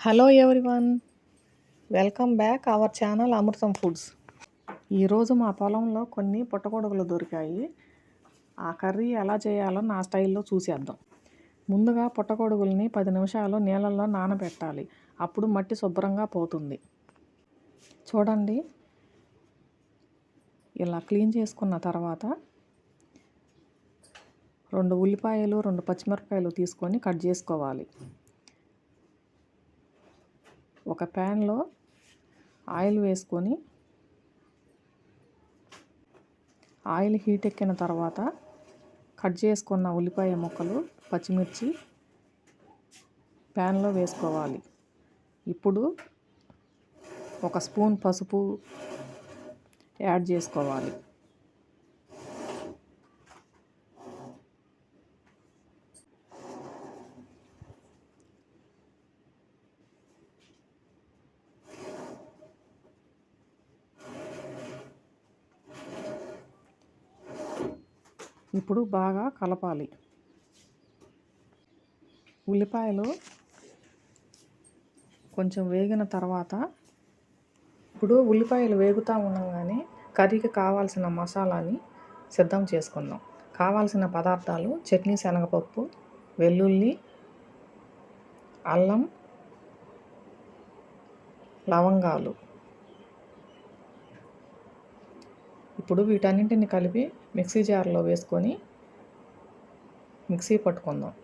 Hello everyone welcome back our channel Amritam foods ఈరోజు మా పొలంలో కొన్ని పుట్టగొడుగులు దొరికాయి. ఆ కర్రీ ఎలా చేయాలో నా స్టైల్లో చూసేద్దాం. ముందుగా పుట్టగొడుగుల్ని పది నిమిషాలు నీళ్ళల్లో నానబెట్టాలి. అప్పుడు మట్టి శుభ్రంగా పోతుంది. చూడండి. ఇలా క్లీన్ చేసుకున్న తర్వాత రెండు ఉల్లిపాయలు రెండు పచ్చిమిరపకాయలు తీసుకొని కట్ చేసుకోవాలి. ఒక ప్యాన్లో ఆయిల్ వేసుకొని ఆయిల్ హీట్ ఎక్కిన తర్వాత కట్ చేసుకున్న ఉల్లిపాయ ముక్కలు పచ్చిమిర్చి ప్యాన్లో వేసుకోవాలి. ఇప్పుడు ఒక స్పూన్ పసుపు యాడ్ చేసుకోవాలి. ఇప్పుడు బాగా కలపాలి. ఉల్లిపాయలు కొంచెం వేగిన తర్వాత ఇప్పుడు ఉల్లిపాయలు వేగుతూ ఉండగానే కర్రీకి కావాల్సిన మసాలాని సిద్ధం చేసుకుందాం. కావాల్సిన పదార్థాలు చట్నీ శనగపప్పు వెల్లుల్లి అల్లం లవంగాలు. ఇప్పుడు వీటన్నింటిని కలిపి మిక్సీ జార్లో వేసుకొని మిక్సీ పట్టుకుందాం.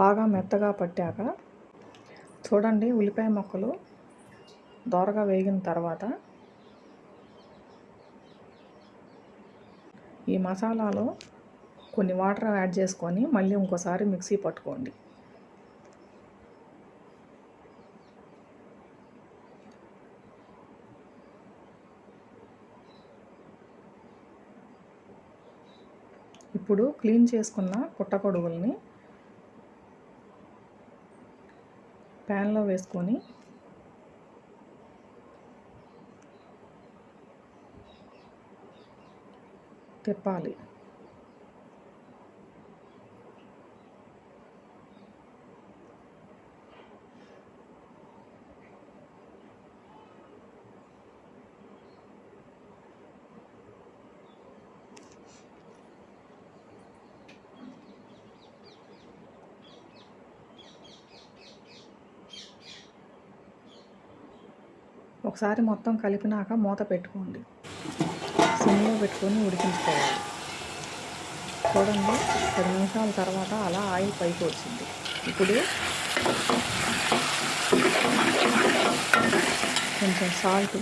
బాగా మెత్తగా పట్టాక చూడండి ఉల్లిపాయ ముక్కలు దోరగా వేగిన తర్వాత ఈ మసాలాలో కొన్ని వాటర్ యాడ్ చేసుకొని మళ్ళీ ఇంకోసారి మిక్సీ పట్టుకోండి. ఇప్పుడు క్లీన్ చేసుకున్న పుట్టగొడుగుల్ని ప్యాన్లో వేసుకొని తిప్పాలి. ఒకసారి మొత్తం కలిపినాక మూత పెట్టుకోండి. సిమ్లో పెట్టుకొని ఉడికించుకోవాలి. చూడండి పది నిమిషాల తర్వాత అలా ఆయిల్ పైకి వచ్చింది. ఇప్పుడు కొంచెం సాల్ట్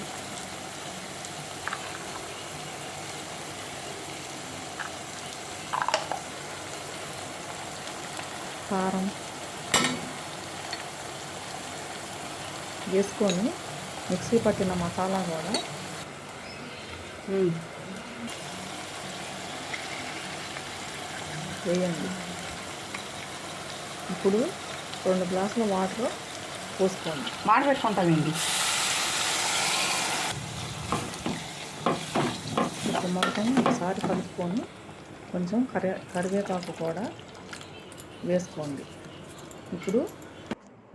కారం వేసుకొని మిక్సీ పట్టిన మసాలా కూడా. వేయండి. ఇప్పుడు రెండు గ్లాసుల వాటర్ పోసుకోండి. మాట పెట్టుకుంటామండి ఇప్పుడు మొత్తం ఒకసారి కలుపుకొని కొంచెం కరి కరివేపాకు కూడా వేసుకోండి. ఇప్పుడు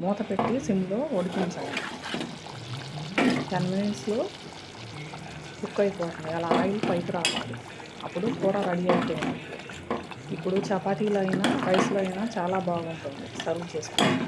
మూత పెట్టి సిమ్లో ఉడికించాలి. టెన్ మినిట్స్లో కుక్ అయిపోతుంది. అలా ఆయిల్ పైకి రావాలి. అప్పుడు కూర రెడీ అవుతుంది ఇప్పుడు చపాతీలో అయినా రైస్లో అయినా చాలా బాగుంటుంది. సర్వ్ చేసుకోవాలి.